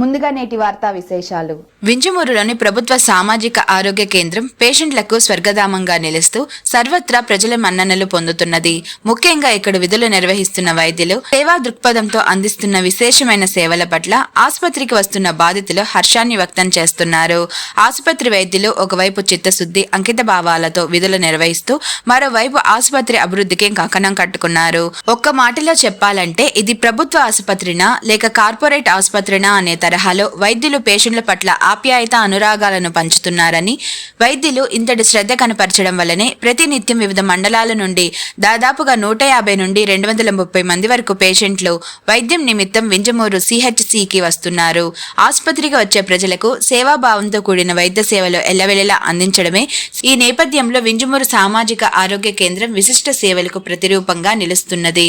ముందుగా నేటి వార్తా విశేషాలు. వింజమూరులోని ప్రభుత్వ సామాజిక ఆరోగ్య కేంద్రం పేషెంట్లకు స్వర్గధామంగా నిలుస్తూ సర్వత్రా ప్రజల మన్ననలు పొందుతున్నది. ముఖ్యంగా ఇక్కడ విధులు నిర్వహిస్తున్న వైద్యులు సేవా దృక్పథంతో అందిస్తున్న విశేషమైన సేవల పట్ల ఆసుపత్రికి వస్తున్న బాధితులు హర్షాన్ని వ్యక్తం చేస్తున్నారు. ఆసుపత్రి వైద్యులు ఒకవైపు చిత్తశుద్ధి అంకిత భావాలతో విధులు నిర్వహిస్తూ మరోవైపు ఆసుపత్రి అభివృద్ధికి కంకణం కట్టుకున్నారు. ఒక్క మాటలో చెప్పాలంటే ఇది ప్రభుత్వ ఆసుపత్రినా లేక కార్పొరేట్ ఆసుపత్రినా అనే తరహాలో వైద్యులు పేషెంట్ల పట్ల ఆప్యాయత అనురాగాలను పంచుతున్నారని వైద్యులు ఇంతటి శ్రద్ధ కనపరచడం వల్లనే ప్రతినిత్యం వివిధ మండలాల నుండి దాదాపుగా నూట యాభై నుండి రెండు వందల ముప్పై మంది వరకు పేషెంట్లు వైద్యం నిమిత్తం వింజమూరు సిహెచ్సికి వస్తున్నారు. ఆసుపత్రికి వచ్చే ప్రజలకు సేవాభావంతో కూడిన వైద్య సేవలు ఎల్లవెల్లలా అందించడమే ఈ నేపథ్యంలో వింజమూరు సామాజిక ఆరోగ్య కేంద్రం విశిష్ట సేవలకు ప్రతిరూపంగా నిలుస్తున్నది.